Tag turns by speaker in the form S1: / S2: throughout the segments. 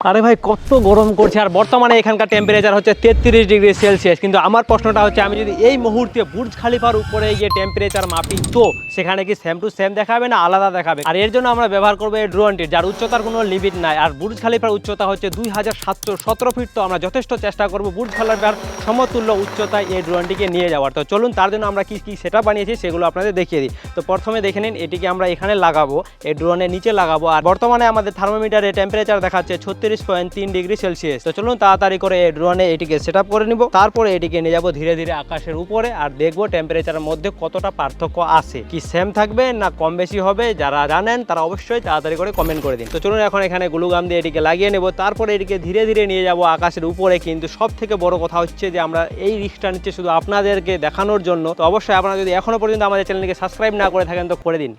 S1: আরে ভাই, কত গরম করছে। আর বর্তমানে এখানকার টেম্পারেচার হচ্ছে তেত্রিশ ডিগ্রি সেলসিয়াস। কিন্তু আমার প্রশ্নটা হচ্ছে, আমি যদি এই মুহূর্তে বুর্জ খালিফার উপরে গিয়ে টেম্পারেচার মাপি, তো সেখানে কি সেম টু সেম দেখাবে না আলাদা দেখাবে? আর এর জন্য আমরা ব্যবহার করব এই ড্রোনটি যার উচ্চতার কোনো লিমিট নাই। আর বুর্জ খালিফার উচ্চতা হচ্ছে দুই হাজার সাতশো সতেরো ফিট তো আমরা যথেষ্ট চেষ্টা করব বুর্জ খালিফার সমতুল্য উচ্চতায় এই ড্রোনটিকে নিয়ে যাওয়ার। তো চলুন, তার জন্য আমরা কি কি সেটা বানিয়েছি সেগুলো আপনাদের দেখিয়ে দিই। তো প্রথমে দেখে নিন, এটিকে আমরা এখানে লাগাবো, এই ড্রোনের নিচে লাগাবো। আর বর্তমানে আমাদের থার্মোমিটারে টেম্পারেচার দেখাচ্ছে ছত্রিশ পয়েন্ট তিন ডিগ্রি সেলসিয়াস। তো চলুন, তাড়াতাড়ি করে এই ড্রোনে এটিকে সেট করে নিব। তারপরে এটিকে নিয়ে যাব ধীরে ধীরে আকাশের উপরে, আর দেখব টেম্পারেচারের মধ্যে কতটা পার্থক্য আছে, কি সেম থাকবে না কম বেশি হবে? যারা জানেন তারা অবশ্যই তাড়াতাড়ি করে কমেন্ট করে দিন। তো চলুন এখন এখানে গ্লুগাম দিয়ে এটিকে লাগিয়ে নেব। তারপরে এটিকে ধীরে ধীরে নিয়ে যাব আকাশের উপরে। কিন্তু সব থেকে বড় কথা হচ্ছে যে, আমরা এই রিস্কটা নিচ্ছে শুধু আপনাদেরকে দেখানোর জন্য। তো অবশ্যই আপনারা যদি এখনও পর্যন্ত আমাদের চ্যানেলকে সাবস্ক্রাইব না করে থাকেন, তো করে দিন।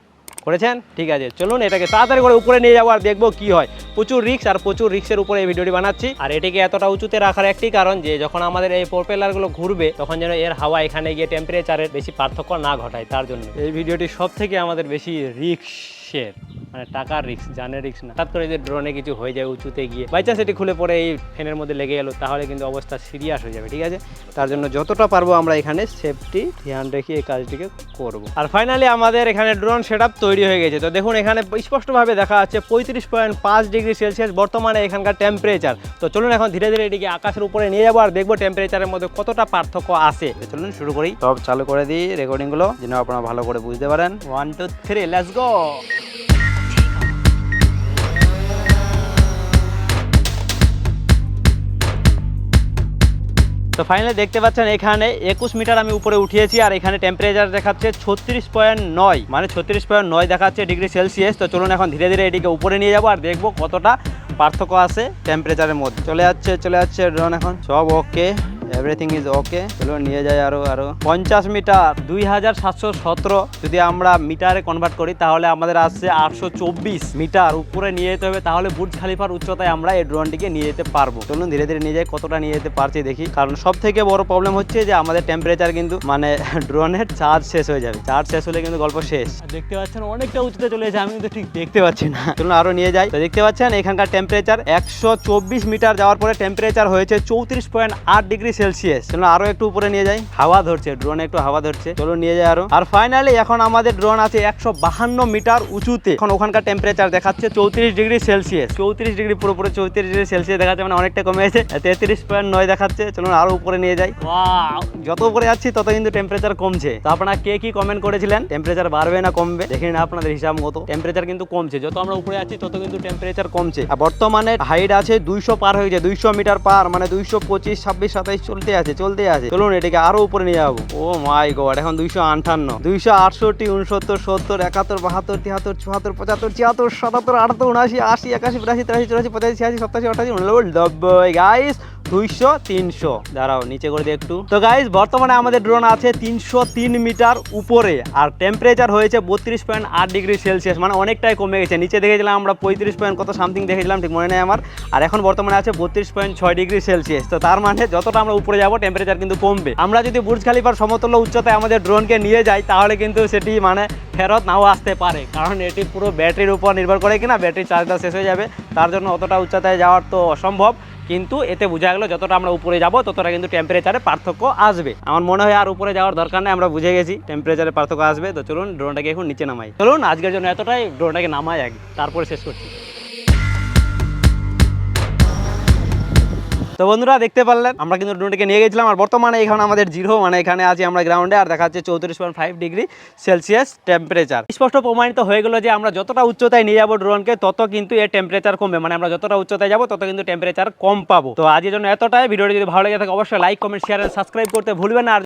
S1: করেছেন? ঠিক আছে, চলুন এটাকে তাড়াতাড়ি করে উপরে নিয়ে যাব আর দেখব কি হয়। প্রচুর রিক্স আর প্রচুর রিক্সের উপরে এই ভিডিওটি বানাচ্ছি। আর এটিকে এতটা উঁচুতে রাখার একটি কারণ যে, যখন আমাদের এই প্রোপেলারগুলো ঘুরবে, তখন যেন এর হাওয়া এখানে গিয়ে টেম্পারেচারের বেশি পার্থক্য না ঘটায়, তার জন্য। এই ভিডিওটি সব থেকে আমাদের বেশি রিক্সের মানে টাকার রিক্স জানের রিক্স না। হঠাৎ করে যে ড্রোনে কিছু হয়ে যায় উঁচুতে গিয়ে বাই চান্স এটি খুলে পরে এই ফ্যানের মধ্যে লেগে গেলো তাহলে কিন্তু অবস্থা সিরিয়াস হয়ে যাবে ঠিক আছে? তার জন্য যতটা পারব আমরা এখানে সেফটি ধ্যান রেখে এই কাজটিকে করব। আর ফাইনালি আমাদের এখানে ড্রোন সেট তৈরি হয়ে গেছে। তো দেখুন এখানে স্পষ্টভাবে দেখা যাচ্ছে পঁয়ত্রিশ পয়েন্ট পাঁচ ডিগ্রি সেলসিয়াস বর্তমানে এখানকার টেম্পারেচার তো চলুন এখন ধীরে ধীরে এটিকে আকাশের উপরে নিয়ে যাব আর দেখব টেম্পারেচারের মধ্যে কতটা পার্থক্য আছে। চলুন শুরু করি। সব চালু করে দিই রেকর্ডিংগুলো যেন আপনারা ভালো করে বুঝতে পারেন। One two three let's go তো ফাইনালি দেখতে পাচ্ছেন এখানে একুশ মিটার আমি উপরে উঠিয়েছি আর এখানে টেম্পারেচার দেখাচ্ছে ছত্রিশ পয়েন্ট নয় মানে ছত্রিশ পয়েন্ট নয় দেখাচ্ছে ডিগ্রি সেলসিয়াস তো চলুন এখন ধীরে ধীরে এটিকে উপরে নিয়ে যাব আর দেখব কতটা পার্থক্য আছে টেম্পারেচারের মধ্যে। চলে যাচ্ছে চলে যাচ্ছে ড্রোন এখন। সব ওকে এভরিথিং ইজ ওকে চলো নিয়ে যাই আরও আরও। পঞ্চাশ মিটার দুই হাজার সাতশো সতেরো। যদি আমরা মিটারে কনভার্ট করি তাহলে আমাদের আসছে আটশো চব্বিশ মিটার। উপরে নিয়ে যেতে হবে তাহলে বুট খালিফার উচ্চতায় আমরা এই ড্রোনটিকে নিয়ে যেতে পারব। চলুন ধীরে ধীরে নিয়ে যাই কতটা নিয়ে যেতে পারছি দেখি। কারণ সব থেকে বড় প্রবলেম হচ্ছে যে আমাদের টেম্পারেচার কিন্তু মানে ড্রোনের চার্জ শেষ হয়ে যাবে। চার্জ শেষ হলে কিন্তু গল্প শেষ। দেখতে পাচ্ছেন অনেকটা উঁচুতে চলে যাচ্ছে আমি কিন্তু ঠিক দেখতে পাচ্ছি না। চলুন আরও নিয়ে যাই। তো দেখতে পাচ্ছেন এখানকার টেম্পারেচার একশো চব্বিশ মিটার যাওয়ার পরে টেম্পারেচার হয়েছে চৌত্রিশ পয়েন্ট আট ডিগ্রি সেলসিয়াস চলুন আরও একটু উপরে নিয়ে যাই। হাওয়া ধরছে ড্রোন একটু হাওয়া ধরছে। চলুন নিয়ে যাই আরও। আর ফাইনালি এখন আমাদের ড্রোন আছে একশো বাহান্ন মিটার উঁচুতে। এখন ওখানকার টেম্পারেচার দেখাচ্ছে চৌত্রিশ ডিগ্রি সেলসিয়াস চৌত্রিশ ডিগ্রি পুরোপুরি চৌত্রিশ ডিগ্রি সেলসিয়াস দেখাচ্ছে মানে অনেকটা কমে গেছে। তেত্রিশ পয়েন্ট নয় দেখাচ্ছে। চলুন আরও উপরে নিয়ে যাই। যত উপরে যাচ্ছি তত কিন্তু টেম্পারেচার কমছে। তো আপনারা কে কি কমেন্ট করেছিলেন? টেম্পারেচার বাড়বে না কমবে? দেখে নিন আপনাদের হিসাব মতো। টেম্পারেচার কিন্তু কমছে। যত আমরা উপরে আছি তত কিন্তু টেম্পারেচার কমছে। আর বর্তমানে হাইট আছে দুইশো পার হয়ে যায় দুইশো মিটার পার মানে দুইশো পঁচিশ ছাব্বিশ সাতাইশ চলতে আছে চলতে আছে। চলুন এটাকে আরও উপরে নিয়ে যাব। ও মাই গড, এখন দুইশো আঠান্ন দুইশো আটষট্টি উনসত্তর সত্তর, একাত্তর, বাহাত্তর তিয়াত্তর চুয়াত্তর, পঁচাত্তর, ছিয়াত্তর, সাতাত্তর, আটাত্তর, উনআশি, আশি, একাশি, বিরাশি, তিরাশি, চুরাশি পঁচাশি ছিয়াশি সপ্তাশি আঠাশি নব্বই গাইস দুইশো, তিনশো। দাঁড়াও, নিচে করে দিই একটু। তো গাইজ বর্তমানে আমাদের ড্রোন আছে তিনশো তিন মিটার উপরে, আর টেম্পারেচার হয়েছে বত্রিশ পয়েন্ট আট ডিগ্রি সেলসিয়াস মানে অনেকটাই কমে গেছে। নিচে দেখেছিলাম আমরা পঁয়ত্রিশ পয়েন্ট কত সামথিং দেখেছিলাম, ঠিক মনে নেই আমার। আর এখন বর্তমানে আছে বত্রিশ পয়েন্ট ছয় ডিগ্রি সেলসিয়াস। তো তার মানে যতটা আমরা উপরে যাব টেম্পারেচার কিন্তু কমবে। আমরা যদি বুর্জ খালিফার সমতুল্য উচ্চতায় আমাদের ড্রোনকে নিয়ে যাই, তাহলে কিন্তু সেটি মানে ফেরত নাও আসতে পারে। কারণ এটি পুরো ব্যাটারির উপর নির্ভর করে কিনা, ব্যাটারি চার্জটা শেষ হয়ে যাবে। তার জন্য অতটা উচ্চতায় যাওয়ার তো অসম্ভব। কিন্তু এতে বোঝা গেলো, যতটা আমরা উপরে যাব, ততটা কিন্তু টেম্পারেচারে পার্থক্য আসবে। আমার মনে হয় আর উপরে যাওয়ার দরকার নেই, আমরা বুঝে গেছি টেম্পারেচারে পার্থক্য আসবে। তো চলুন ড্রোনটাকে এখন নিচে নামাই। চলুন, আজকের জন্য এতটাই। ড্রোনটাকে নামাই আগে, তারপরে শেষ করছি। তো বন্ধুরা দেখতে পারলেন, আমরা কিন্তু ড্রোনটিকে নিয়ে গেছিলাম আর বর্তমানে এখানে আমাদের জিরো মানে এখানে আছি আমরা গ্রাউন্ডে আর দেখা যাচ্ছে চৌত্রিশ point five degree Celsius temperature স্পষ্ট প্রমাণিত হয়ে গেলো যে আমরা যতটা উচ্চতায় নিয়ে যাব ড্রোনকে তত কিন্তু এর টেম্পারেচার কমবে। মানে আমরা যতটা উচ্চতায় যাব, তত কিন্তু টেম্পারেচার কম পাবো। তো আজকের জন্য এতটাই। ভিডিওটি যদি ভালো লেগে থাকে, অবশ্যই লাইক কমেন্ট শেয়ার সাবস্ক্রাইব করতে ভুলবেন না।